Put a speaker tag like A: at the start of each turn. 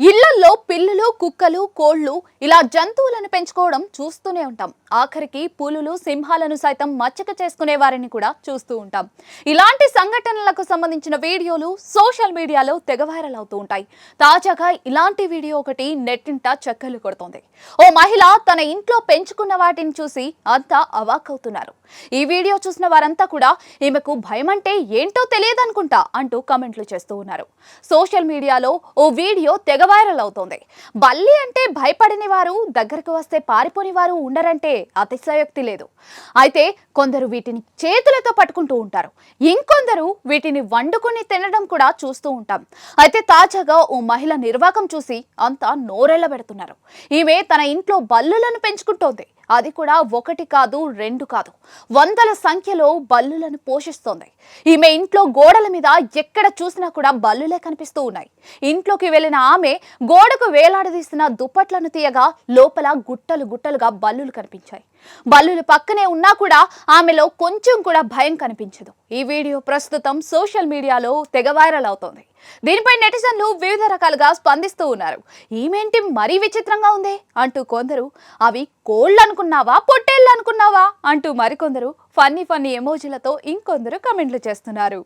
A: ఇళ్ళల్లో పిల్లులు కుక్కలు కోళ్ళు ఇలా జంతువులను పెంచుకోవడం చూస్తూనే ఉంటాం. ఆఖరికి పులులు సింహాలను సైతం మచ్చక చేసుకునే వారిని కూడా చూస్తూ ఉంటాం. ఇలాంటి సంఘటనలకు సంబంధించిన వీడియోలు సోషల్ మీడియాలో తెగ వైరల్ అవుతూ ఉంటాయి. తాజాగా ఇలాంటి వీడియో ఒకటి నెట్టింట చక్కర్లు కొడుతోంది. ఓ మహిళ తన ఇంట్లో పెంచుకున్న వాటిని చూసి అంతా అవాక్కవుతున్నారు. ఈ వీడియో చూసిన వారంతా కూడా ఈమెకు భయం అంటే ఏంటో తెలియదనుకుంటా అంటూ కమెంట్లు చేస్తూ ఉన్నారు. సోషల్ మీడియాలో ఓ వీడియో తెగ వైరల్ అవుతోంది. బల్లి అంటే భయపడని వారు దగ్గరకు వస్తే పారిపోని వారు ఉండరంటే అతిశయోక్తి లేదు. అయితే కొందరు వీటిని చేతులతో పట్టుకుంటూ ఉంటారు. ఇంకొందరు వీటిని వండుకొని తినడం కూడా చూస్తూ ఉంటాం. అయితే తాజాగా ఓ మహిళ నిర్వాకం చూసి అంతా నోరెళ్ళ పెడుతున్నారు ఈమె తన ఇంట్లో బల్లులను పెంచుకుంటోంది. అది కూడా ఒకటి కాదు రెండు కాదు. వందల సంఖ్యలో బల్లులను పోషిస్తోంది. ఈమె ఇంట్లో గోడల మీద ఎక్కడ చూసినా కూడా బల్లులే కనిపిస్తూ ఉన్నాయి. ఇంట్లోకి వెళ్ళిన ఆమె గోడకు వేలాడదీసిన దుప్పట్లను తీయగా లోపల గుట్టలు గుట్టలుగా బల్లులు కనిపించాయి. బల్లులు పక్కనే ఉన్నా కూడా ఆమెలో కొంచెం కూడా భయం కనిపించదు. ఈ వీడియో ప్రస్తుతం సోషల్ మీడియాలో తెగ వైరల్ అవుతోంది. దీనిపై నెటిజన్లు వివిధ రకాలుగా స్పందిస్తూ ఉన్నారు. ఈమెంటి మరీ విచిత్రంగా ఉంది? అంటూ కొందరు అవి కోళ్ళు అనుకున్నావా? పొట్టేళ్ళు అనుకున్నావా? అంటూ మరికొందరు ఫన్నీ ఫన్నీ ఎమోజీలతో ఇంకొందరు కమెంట్లు చేస్తున్నారు.